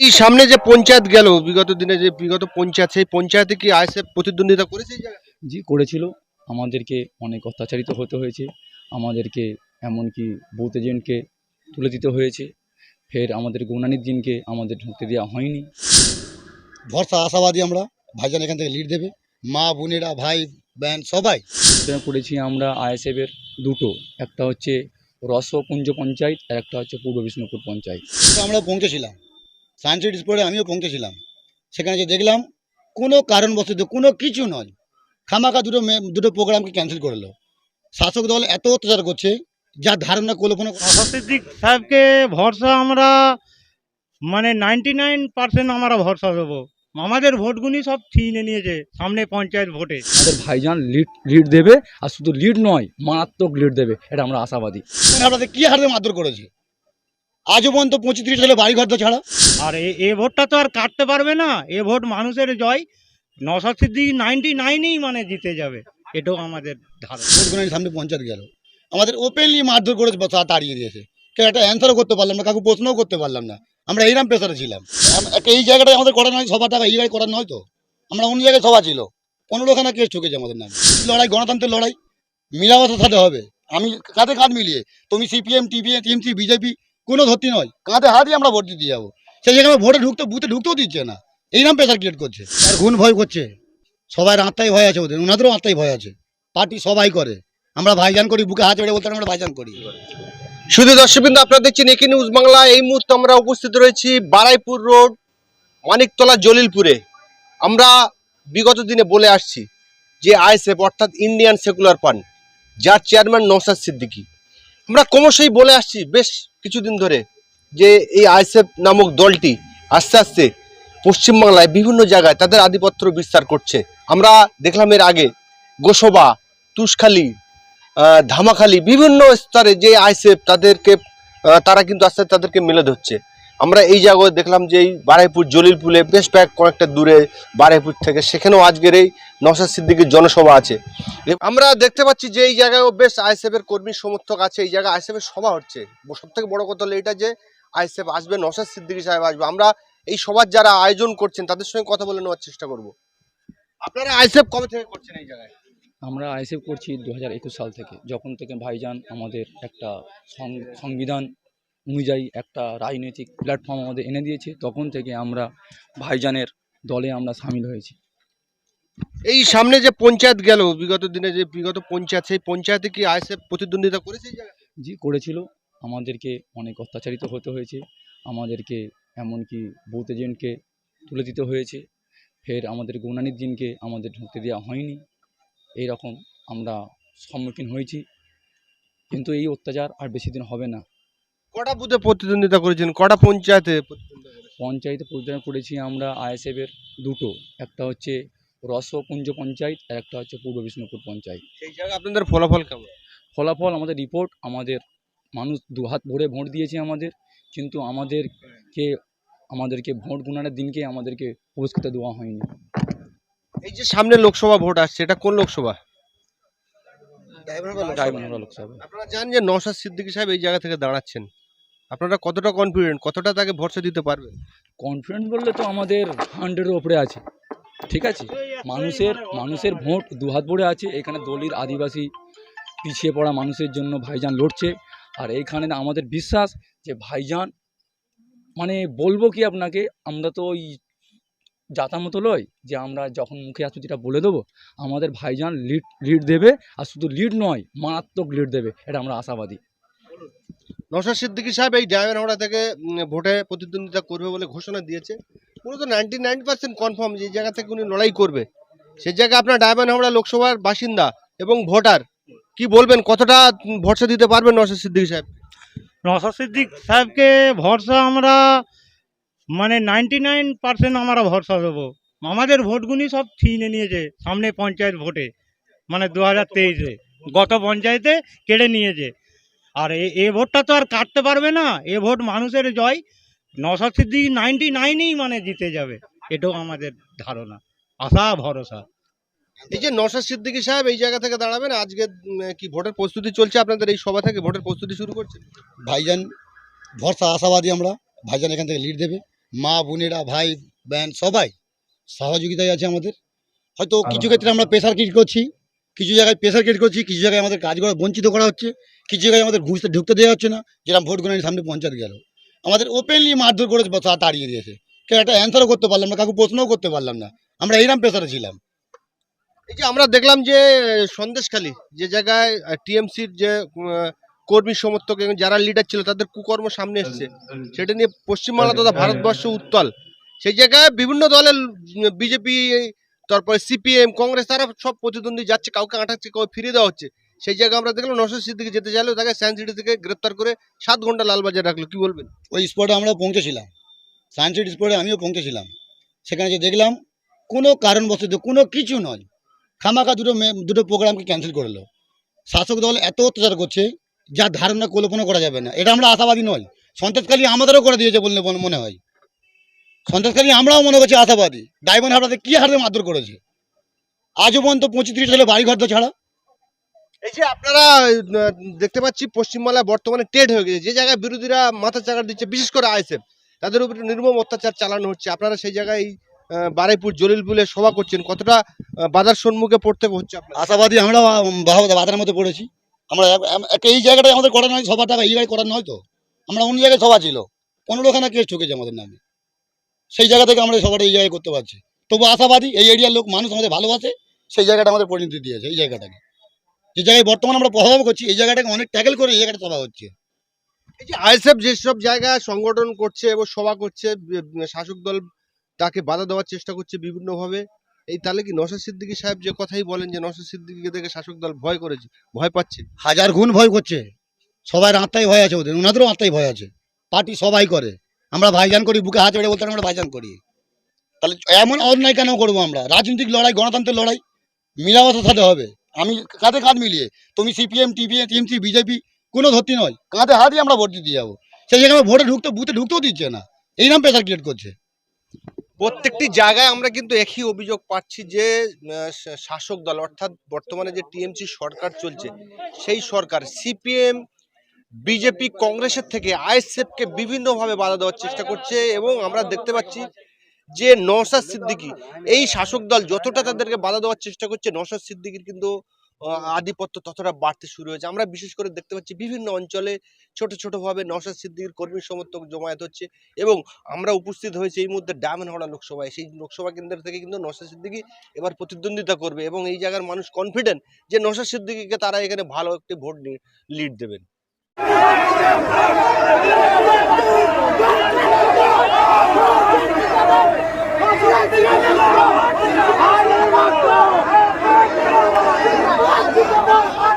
এই সামনে যে পঞ্চায়েত গেল বিগত দিনে যে বিগত পঞ্চায়েত সেই পঞ্চায়েতে কি আইএসএফ প্রতিদ্বন্দ্বিতা করেছে? জি করেছিল। আমাদেরকে অনেক অত্যাচারিত হতে হয়েছে। আমাদেরকে এমনকি বুথ এজেন্টকে তুলে দিতে হয়েছে। ফের আমাদের গৌনানির দিনকে আমাদের ঢুকতে দেওয়া হয়নি। ভরসা আশাবাদী আমরা। ভাইজান এখান থেকে লিড দেবে। মা বোনেরা ভাই ব্যান সবাই। করেছি আমরা আইএসএফের দুটো। একটা হচ্ছে রসপুঞ্জ পঞ্চায়েত আর একটা হচ্ছে পূর্ব বিষ্ণুপুর পঞ্চায়েত। তো আমরা পৌঁছেছিলাম। সায়েন্স সিটি স্পোর্টে আমিও পৌঁছেছিলাম সেখানে যে দেখলাম কোনো কারণবশত কোনো কিছু নয়। খামাখা দুটো মে- দুটো প্রোগ্রামকে ক্যান্সেল করল। শাসক দল এত অত্যাচার করছে যা ধারণা কল্পনা আশা সিদ্দিক সাহেবকে ভরসা আমরা মানে নাইনটি নাইন পার্সেন্ট আমরা ভরসা দেবো। আমাদের ভোটগুলি সব ছিনে নিয়েছে সামনে পঞ্চায়েত ভোটে। আমাদের ভাইজান লিড লিড দেবে আর শুধু লিড নয় মারাত্মক লিড দেবে এটা আমরা আশাবাদী। আপনাদের কি হারে মারধর করেছে? আজও পর্যন্ত পঁচিশ তিরিশ সালে বাড়ি ঘর তো ছাড়া। আর এ- ভোটটা তো আর কাটতে পারবে না। এ ভোট মানুষের জয়। নশাদ সিদ্দিক নাইনটি নাইনেই মানে জিতে যাবে। এটাও আমাদের ধারণা। সামনে পঞ্চায়েত গেল। আমাদের ওপেনলি মারধর করে তাড়িয়ে দিয়েছে। কেউ একটা অ্যান্সারও করতে পারলাম না কাকু প্রশ্নও করতে পারলাম না। আমরা এইরাম প্রেসারে ছিলাম। একটা এই জায়গাটায় আমাদের করা নয় সভা টাকা এই জায়গায় করা নয় তো। আমরা অন্য জায়গায় সভা ছিল। পনেরোখানা কেস ঠুকেছে আমাদের নামে। লড়াই গণতন্ত্রের লড়াই। মিলাবসার সাথে হবে। আমি কাঁধে কাঁধ মিলিয়ে? তুমি সিপিএম টিপিএম টিএমসি বিজেপি কোনো ধরতি নয়। কাঁধে হাত দিয়ে আমরা ভোট দিতে যাব। সেই জায়গায় ভোটে ঢুকতে, বুথে ঢুকতেও দিচ্ছে না। এইরাম প্রেসার ক্রিয়েট করছে। আর গুণ ভয় করছে। সবার আত্মায় ভয় আছে ওদের। ওনাদেরও আত্মায় ভয় আছে। পার্টি সবাই করে। আমরা ভাইজান করি, বুকে হাত বেড়ে বলতে আমরা ভাইজান করি। শুধু দর্শকবৃন্দ, আপনারা দেখছেন একি নিউজ বাংলা। এই মুহূর্তে আমরা উপস্থিত রয়েছি বারাইপুর রোড, মানিকতলা, জলিলপুরে। আমরা বিগত দিনে বলে আসছি যে আইএসএফ, অর্থাৎ ইন্ডিয়ান সেকুলার পার্টি যার চেয়ারম্যান নওশাদ সিদ্দিকী। আমরা ক্রমশই বলে আসছি বেশ কিছুদিন ধরে যে এই আইএসএফ নামক দলটি আস্তে আস্তে পশ্চিমবাংলায় বিভিন্ন জায়গায় তাদের আধিপত্য বিস্তার করছে। আমরা দেখলাম এর আগে গোসবা, তুষখালি ধামাখালি বিভিন্ন স্তরে যে আইসেফ তাদেরকে তারা কিন্তু আস্তে আস্তে তাদেরকে মেলে ধরছে। আমরা এই জায়গায় দেখলাম যে এই বারাইপুর জলিলপুরে বেশ কয়েক কয়েকটা দূরে বারাইপুর থেকে, সেখানেও আজকের এই নওশাদ সিদ্দিকের জনসভা আছে। আমরা দেখতে পাচ্ছি যে এই জায়গায়ও বেশ আইসেফের কর্মী সমর্থক আছে, এই জায়গায় আইসেফের সভা হচ্ছে। সব থেকে বড় কথা হলো এটা যে আইসেফ আসবে, নওশাদ সিদ্দিকী সাহেব আসবে। আমরা এই সভার যারা আয়োজন করছেন, তাদের সঙ্গে কথা বলে নেওয়ার চেষ্টা করব। আপনারা আইসেফ কবে থেকে করছেন এই জায়গায়? আমরা আইএসএফ করছি দু হাজার একুশ সাল থেকে, যখন থেকে ভাইজান আমাদের একটা সংবিধান অনুযায়ী একটা রাজনৈতিক প্ল্যাটফর্ম আমাদের এনে দিয়েছে। তখন থেকে আমরা ভাইজানের দলে আমরা সামিল হয়েছি। এই সামনে যে পঞ্চায়েত গেল বিগত দিনে যে বিগত পঞ্চায়েত সেই পঞ্চায়েতে কি আইএসএফ প্রতিদ্বন্দ্বিতা করেছে? জি করেছিল। আমাদেরকে অনেক অত্যাচারিত হতে হয়েছে। আমাদেরকে এমনকি বুথ এজেন্টকে তুলে দিতে হয়েছে। ফের আমাদের গৌনানির দিনকে আমাদের ঢুকতে দেওয়া হয়নি। এই রকম আমরা সম্মুখীন হয়েছি। কিন্তু এই অত্যাচার আর বেশি দিন হবে না। কটা বুথে প্রতিদ্বন্দ্বিতা করেছেন? কটা পঞ্চায়েতে পঞ্চায়েতে প্রদান করেছি আমরা আইএসএফের দুটো। একটা হচ্ছে রসপুঞ্জ পঞ্চায়েত আর একটা হচ্ছে পূর্ব বিষ্ণুপুর পঞ্চায়েত। সেই জায়গায় আপনাদের ফলাফল কেমন? ফলাফল আমাদের রিপোর্ট আমাদের মানুষ দুহাত ভরে ভোট দিয়েছে আমাদের। কিন্তু আমাদেরকে আমাদেরকে ভোট গুণানোর দিনকে আমাদেরকে পুরস্কৃত দেওয়া হয়নি। এই যে সামনে লোকসভা ভোট আসছে এটা কোন লোকসভা? লোকসভা। আপনারা জানেন যে নওশাদ সিদ্দিকী সাহেব এই জায়গা থেকে দাঁড়াচ্ছেন। আপনারা কতটা কনফিডেন্ট কতটা তাকে ভরসা দিতে পারবেন? কনফিডেন্ট বললে তো আমাদের হান্ড্রেডের ওপরে আছে। ঠিক আছে? মানুষের মানুষের ভোট দুহাত ভরে আছে। এখানে দলিত আদিবাসী পিছিয়ে পড়া মানুষের জন্য ভাইজান লড়ছে। আর এইখানে আমাদের বিশ্বাস যে ভাইজান মানে বলব কি আপনাকে, আমরা তো ওই যাতা মতো লয় যে আমরা যখন মুখে আসব যেটা বলে দেবো, আমাদের ভাইজান লিড লিড দেবে। আর শুধু লিড নয়, মারাত্মক লিড দেবে। এটা আমরা আশাবাদী। নওশাদ সিদ্দিকী সাহেব এই ডায়মন্ড হাওড়া থেকে ভোটে প্রতিদ্বন্দ্বিতা করবে বলে ঘোষণা দিয়েছে। পুরো তো নাইনটি নাইন পার্সেন্ট কনফার্ম যে জায়গা থেকে উনি লড়াই করবে সেই জায়গায় আপনার ডায়মন্ড হাওড়া লোকসভার বাসিন্দা এবং ভোটার, কি বলবেন? কতটা ভরসা দিতে পারবেন নওশাদ সিদ্দিকী সাহেব? নশাদ সিদ্দিক সাহেবকে ভরসা আমরা মানে নাইনটি নাইন পার্সেন্ট আমরা ভরসা দেবো। আমাদের ভোটগুলি সব ছিনে নিয়েছে, সামনে পঞ্চায়েত ভোটে মানে দু হাজার তেইশে। গত পঞ্চায়েতে কেড়ে নিয়েছে। আর এ এ ভোটটা তো আর কাটতে পারবে না। এ ভোট মানুষের জয়। নশাদ সিদ্দিক নাইনটি নাইনই মানে জিতে যাবে। এটাও আমাদের ধারণা। আশা ভরসা। এই যে নওশাদ সিদ্দিকী সাহেব এই জায়গা থেকে দাঁড়াবেন আজকে কি ভোটের প্রস্তুতি চলছে আপনাদের এই সভা থেকে? ভোটের প্রস্তুতি শুরু করছে ভাইজান ভরসা আশাবাদী আমরা। ভাইজান এখান থেকে লিড দেবে। মা বোনেরা ভাই ব্যান সবাই সহযোগিতায় আছে আমাদের। হয়তো কিছু ক্ষেত্রে আমরা প্রেশার ক্রিয়েট করছি। কিছু জায়গায় প্রেশার ক্রিয়েট করছি, কিছু জায়গায় আমাদের কাজ করা বঞ্চিত করা হচ্ছে, কিছু জায়গায় আমাদের ঘুষতে, ঢুকতে দেওয়া হচ্ছে না যেরকম ভোট গণের সামনে পঞ্চায়েত গেল। আমাদের ওপেনলি মারধর করে তাড়িয়ে দিয়েছে। কেউ একটা অ্যান্সারও করতে পারলাম না কাকু প্রশ্নও করতে পারলাম না। আমরা এইরকম প্রেশারে ছিলাম। এই যে আমরা দেখলাম যে, সন্দেশখালী, যে জায়গায় টিএমসির যে কর্মী সমর্থক এবং যারা লিডার ছিল, তাদের কুকর্ম সামনে এসছে। সেটা নিয়ে পশ্চিমবাংলা তথা ভারতবর্ষ উত্তাল। সেই জায়গায় বিভিন্ন দলের বিজেপি তারপরে সিপিএম, কংগ্রেস, তারা সব প্রতিদ্বন্দ্বী যাচ্ছে, কাউকে আটাচ্ছে কাউকে ফিরিয়ে দেওয়া হচ্ছে। সেই জায়গায় আমরা দেখলাম নশো সিদ্দিকে যেতে চাইলেও তাকে সায়েন্স সিটি থেকে গ্রেপ্তার করে সাত ঘণ্টা লালবাজার রাখল। কি বলবেন? ওই স্পটে আমরা পৌঁছেছিলাম। সায়েন্স সিটি স্পটে আমিও পৌঁছেছিলাম। সেখানে যে দেখলাম, কোনো কারণবশত, কোনো কিছু নয়, খামাখা দুটো দুটো প্রোগ্রামকে ক্যান্সেল করল। শাসক দল এত অত্যাচার করছে, যা ধারণা কল্পনা করা যাবে না। এটা আমরা আশাবাদী নয়। সন্ত্রাসকারী আমাদেরও করে দিয়েছে বললে মনে হয়। সন্ত্রাসকারী আমরাও মনে করছি আশাবাদী। ডায়মন্ড হাবড়াতে কি হারে মারধর করেছে? আজও পর্যন্ত পঁচিশ তিরিশ বাড়ি ঘর তো ছাড়া। এই যে আপনারা দেখতে পাচ্ছি পশ্চিমবাংলায় বর্তমানে টেড হয়ে গেছে। যে জায়গায় বিরোধীরা মাথা চাকা দিচ্ছে বিশেষ করে আইএসএফ তাদের উপরে নির্মম অত্যাচার চালানো হচ্ছে। আপনারা সেই জায়গায় বারুইপুর জলিলপুরে সভা করছেন। কতটা বাধার সম্মুখে পড়তে হচ্ছে আশাবাদী আমরা বাধার মধ্যে পড়েছি। আমরা এই জায়গাটায় আমাদের করা নয় সভা টাকা এই জায়গায় করার নয় তো? আমরা অন্য জায়গায় সভা ছিল। পনেরোখানা কেস ঠকেছে আমাদের নামে। সেই জায়গা থেকে আমরা সভাটা এই জায়গায় করতে পারছি। তবু আশাবাদী এই এরিয়ার লোক মানুষ আমাদের ভালোবাসে সেই জায়গাটা আমাদের পরিণতি দিয়েছে এই জায়গাটাকে। যে জায়গায় বর্তমানে আমরা প্রভাব করছি এই জায়গাটাকে অনেক ট্যাকেল করে এই জায়গাটা সভা হচ্ছে। এই যে আইএসএফ যেসব জায়গায় সংগঠন করছে এবং সভা করছে শাসক দল তাকে বাধা দেওয়ার চেষ্টা করছে বিভিন্নভাবে এই তাহলে কি নশা সিদ্দিকী সাহেব যে কথাই বলেন যে নশা সিদ্দিকীকে দেখে শাসক দল ভয় করেছে ভয় পাচ্ছে? হাজার গুণ ভয় করছে। সবাই আত্মায় ভয় আছে ওদের ওনাদেরও আত্মায় ভয় আছে। পার্টি সবাই করে। আমরা ভাইজান করি, বুকে হাত বেড়ে বলতে আমরা ভাইজান করি। তাহলে এমন অন্যায় কেন করব আমরা? রাজনৈতিক লড়াই গণতন্ত্রের লড়াই মিলাবতার সাথে হবে। আমি কাঁধে কাঁধ মিলিয়ে, তুমি সিপিএম টিপিএম টিএমসি, বিজেপি, কোনো ধরতি নয়, কাঁধে হাতই আমরা ভোট দিতে যাব। সেই জায়গায় ভোটে ঢুকতে, বুথে ঢুকতেও দিচ্ছে না। এইরকম প্রেশার ক্রিয়েট করছে। প্রত্যেকটি জায়গায় আমরা কিন্তু একই অভিযোগ পাচ্ছি যে শাসক দল, অর্থাৎ বর্তমানে যে টিএমসি সরকার চলছে, সেই সরকার, সিপিএম বিজেপি কংগ্রেসের থেকে আইএসএফকে বিভিন্নভাবে বাধা দেওয়ার চেষ্টা করছে এবং আমরা দেখতে পাচ্ছি যে নওশাদ সিদ্দিকী, এই শাসক দল যতটা তাদেরকে বাধা দেওয়ার চেষ্টা করছে, নওশাদ সিদ্দিকীর কিন্তু আধিপত্য ততটা বাড়তে শুরু হয়েছে। আমরা বিশেষ করে দেখতে পাচ্ছি বিভিন্ন অঞ্চলে ছোট ছোট ভাবে নওশাদ সিদ্দিকীর কর্মী সমর্থক জমায়েত হচ্ছে এবং আমরা উপস্থিত হয়েছি এই মুহূর্তে ডায়মন্ড হাওড়া লোকসভায়। সেই লোকসভা কেন্দ্র থেকে কিন্তু নশা সিদ্দিকি এবার প্রতিদ্বন্দ্বিতা করবে এবং এই জায়গার মানুষ কনফিডেন্ট যে নশা সিদ্দিকিকে তারা এখানে ভালো একটি ভোট লিড দেবেন। Oh,